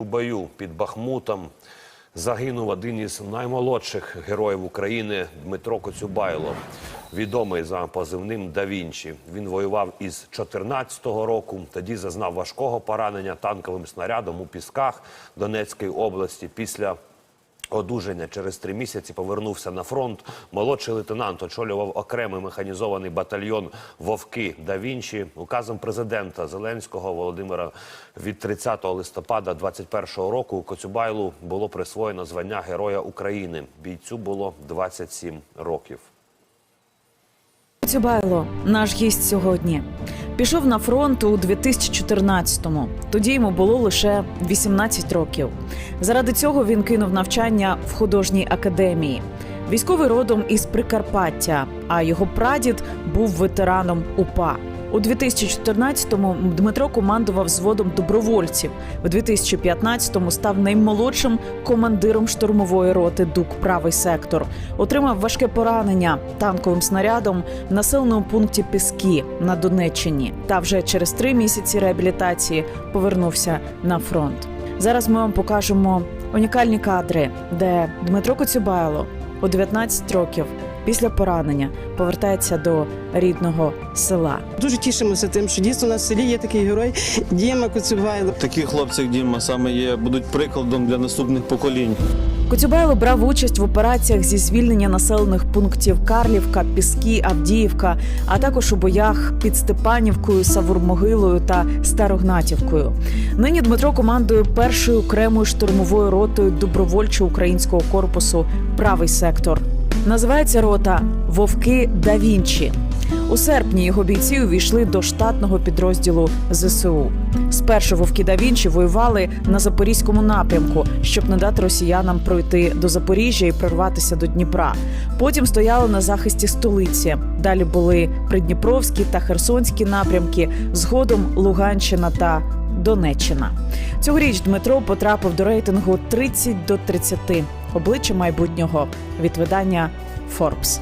У бою під Бахмутом загинув один із наймолодших героїв України Дмитро Коцюбайло, відомий за позивним Да Вінчі. Він воював із 14-го року. Тоді зазнав важкого поранення танковим снарядом у Пісках Донецької області. Після Одужання через три місяці повернувся на фронт. Молодший лейтенант очолював окремий механізований батальйон Вовки да Вінчі. Указом президента Зеленського Володимира від 30 листопада 21 року Коцюбайлу було присвоєно звання Героя України. Бійцю було 27 років. Цюбайло, наш гість сьогодні, пішов на фронт у 2014-му. Тоді йому було лише 18 років. Заради цього він кинув навчання в художній академії. Військовий родом із Прикарпаття, а його прадід був ветераном УПА. У 2014-му Дмитро командував взводом добровольців. В 2015-му став наймолодшим командиром штурмової роти ДУК Правий сектор. Отримав важке поранення танковим снарядом в населеному пункті Піски на Донеччині. Та вже через три місяці реабілітації повернувся на фронт. Зараз ми вам покажемо унікальні кадри, де Дмитро Коцюбайло у 19 років після поранення повертається до рідного села. Дуже тішимося тим, що дійсно у нас в селі є такий герой Діма Коцюбайло. Такі хлопці, як Діма, саме є, будуть прикладом для наступних поколінь. Коцюбайло брав участь в операціях зі звільнення населених пунктів Карлівка, Піски, Авдіївка, а також у боях під Степанівкою, Савурмогилою та Старогнатівкою. Нині Дмитро командує першою окремою штурмовою ротою добровольчого українського корпусу Правий сектор. Називається рота Вовки да Вінчі. У серпні його бійці увійшли до штатного підрозділу ЗСУ. Спершу вовки да Вінчі воювали на запорізькому напрямку, щоб не дати росіянам пройти до Запоріжжя і прорватися до Дніпра. Потім стояли на захисті столиці. Далі були Придніпровські та Херсонські напрямки, згодом Луганщина та Донеччина. Цьогоріч Дмитро потрапив до рейтингу 30 до 30 обличчя майбутнього від видання Forbes.